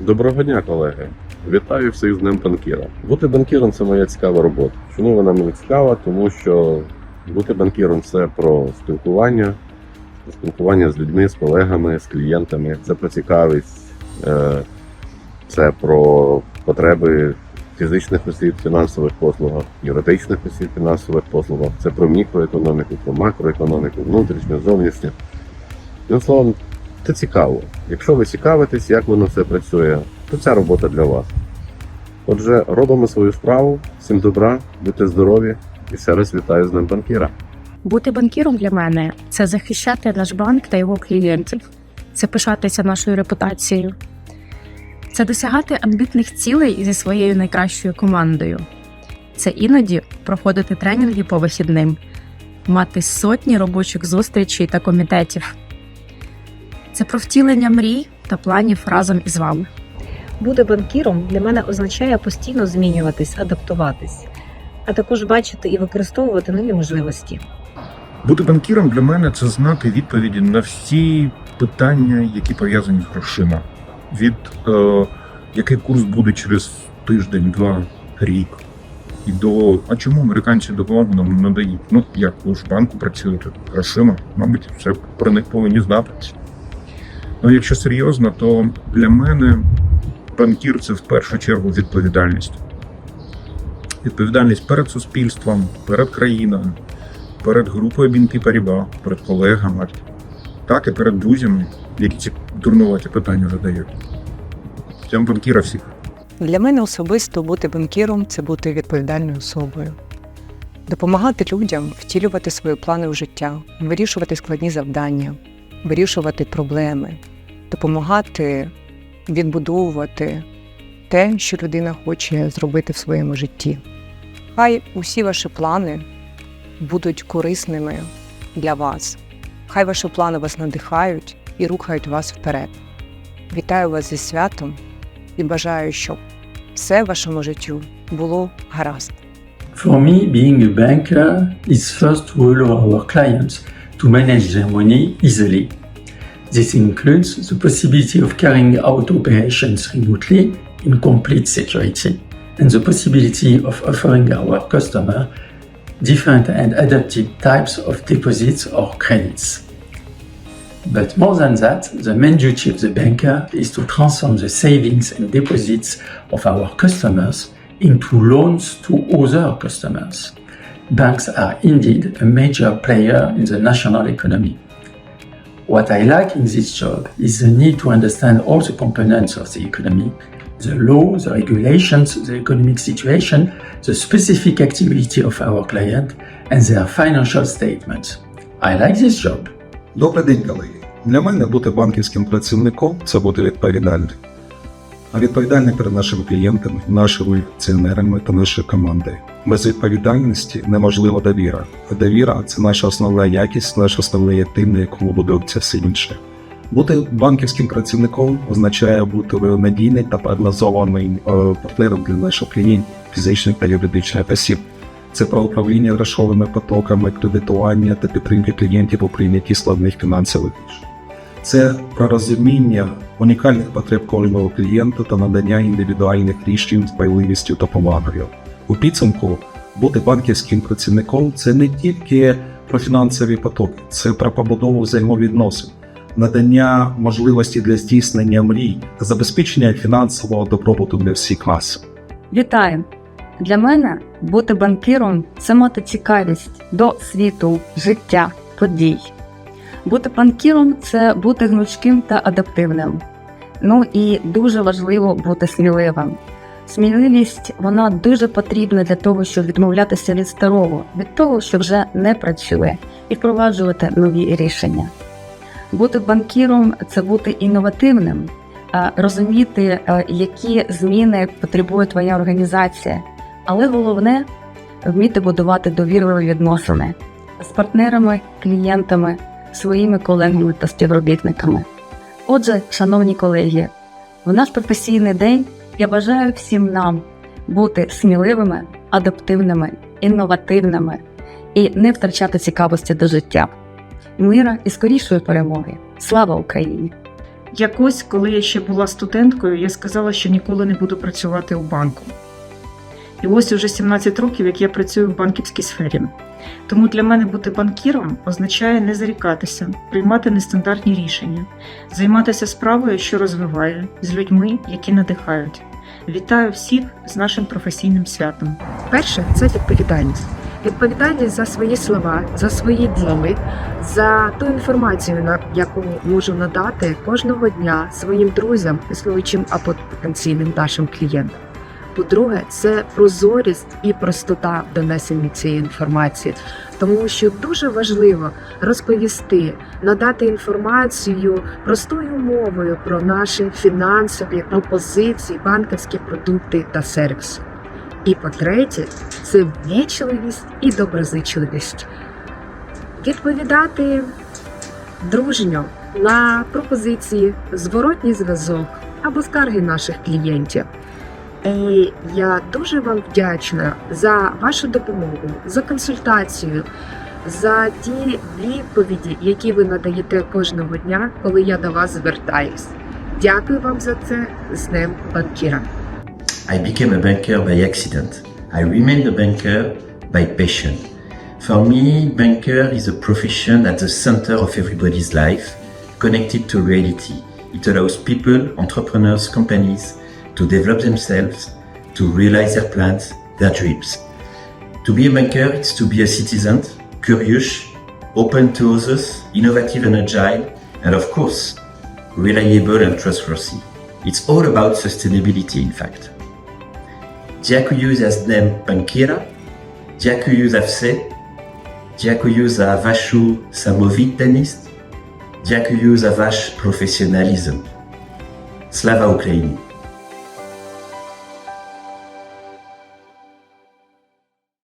Доброго дня, колеги. Вітаю всіх з Днем банкіра. Бути банкіром це моя цікава робота. Чому вона мені цікава? Тому що бути банкіром це про спілкування, спілкування з людьми, з колегами, з клієнтами. Це про цікавість, е, це про потреби фізичних осіб фінансових послугах, юридичних осіб фінансових послугах. Це про мікроекономіку, про макроекономіку, внутрішню, зовнішню. Одним словом, це цікаво. Якщо ви цікавитесь, як воно все працює, то ця робота для вас. Отже, робимо свою справу. Всім добра, будьте здорові і ще раз вітаю з Днем банкіра. Бути банкіром для мене це захищати наш банк та його клієнтів, це пишатися нашою репутацією, це досягати амбітних цілей зі своєю найкращою командою. Це іноді проходити тренінги по вихідним, мати сотні робочих зустрічей та комітетів. Це про втілення мрій та планів разом із вами. Бути банкіром для мене означає постійно змінюватись, адаптуватись, а також бачити і використовувати нові можливості. Бути банкіром для мене це знати відповіді на всі питання, які пов'язані з грошима. Від е, який курс буде через тиждень, два, рік. І до а чому американці допомогу нам надають? Ну як ви ж банку працюєте грошима, мабуть, все про них повинні знати. Ну, якщо серйозно, то для мене банкір це в першу чергу відповідальність. Відповідальність перед суспільством, перед країною, перед групою BNP Paribas, перед колегами, так і перед друзями, які ці дурнуваті питання задають. Цьому банкіра всіх. Для мене особисто бути банкіром це бути відповідальною особою, допомагати людям втілювати свої плани в життя, вирішувати складні завдання, вирішувати проблеми, допомагати відбудовувати те, що людина хоче зробити в своєму житті. Хай усі ваші плани будуть корисними для вас. Хай ваші плани вас надихають і рухають вас вперед. Вітаю вас зі святом і бажаю, щоб все в вашому життю було гаразд. For me, being a banker is first to allow our clients to manage their money easily. This includes the possibility of carrying out operations remotely in complete security and the possibility of offering our customer different and adapted types of deposits or credits. But more than that, the main duty of the banker is to transform the savings and deposits of our customers into loans to other customers Banks are indeed a major player in the national economy. What I like in this job is the need to understand all the components of the economy the law, the regulations, the economic situation, the specific activity of our client, and their financial statements. I like this job. Добрий день, колеги. Для мене бути банківським працівником це бути відповідальним. А відповідальним перед нашими клієнтами, нашими акціонерами та нашою командою. Без відповідальності неможлива довіра. А довіра це наша основна якість, наш основний актив, на якому будується все інше. Бути банківським працівником означає бути надійним та прогнозованим е, партнером для наших клієнтів, фізичних та юридичних осіб. Це про управління грошовими потоками, кредитування та підтримки клієнтів у прийнятті складних фінансових рішень. Це про розуміння унікальних потреб кожного клієнта та надання індивідуальних рішень з пайливістю та повагою. У підсумку бути банківським працівником це не тільки про фінансові потоки, це про побудову взаємовідносин, надання можливості для здійснення мрій та забезпечення фінансового добробуту для всіх нас. Вітаю! Для мене бути банкіром це мати цікавість до світу, життя, подій. Бути банкіром це бути гнучким та адаптивним. Ну і дуже важливо бути сміливим. Сміливість вона дуже потрібна для того, щоб відмовлятися від старого, від того, що вже не працює, і впроваджувати нові рішення. Бути банкіром це бути інновативним, розуміти, які зміни потребує твоя організація, але головне вміти будувати довірливі відносини з партнерами, клієнтами, своїми колегами та співробітниками. Отже, шановні колеги, в наш професійний день я бажаю всім нам бути сміливими, адаптивними, інновативними і не втрачати цікавості до життя. Мира і скорішої перемоги. Слава Україні! Якось, коли я ще була студенткою, я сказала, що ніколи не буду працювати у банку. І ось уже 17 років, як я працюю в банківській сфері. Тому для мене бути банкіром означає не зарікатися, приймати нестандартні рішення, займатися справою, що розвиває, з людьми, які надихають. Вітаю всіх з нашим професійним святом. Перше це відповідальність. Відповідальність за свої слова, за свої дії, за ту інформацію, яку можу надати кожного дня своїм друзям, існуючим або потенційним нашим клієнтам. По-друге, це прозорість і простота в донесенні цієї інформації, тому що дуже важливо розповісти, надати інформацію простою мовою про наші фінансові пропозиції, банківські продукти та сервіси. І по-третє, це ввічливість і доброзичливість. Відповідати дружньо на пропозиції, зворотній зв'язок або скарги наших клієнтів. І я дуже вам вдячна за вашу допомогу, за консультацію, за ті відповіді, які ви надаєте кожного дня, коли я до вас звертаюсь. Дякую вам за це з Днем банкіра. I became a banker by accident. I remained a banker by passion. For me, banker is a profession at the center of everybody's life, connected to reality. It allows people, entrepreneurs, companies to develop themselves, to realize their plans, their dreams. To be a banker, it's to be a citizen, curious, open to others, innovative and agile, and of course, reliable and trustworthy. It's all about sustainability, in fact. Diacuyus has named Pankira, Diacuyus FC, Diacuyus a vašu samovitelnost, Diacuyus a vaš professionalism. Slava Ukraini!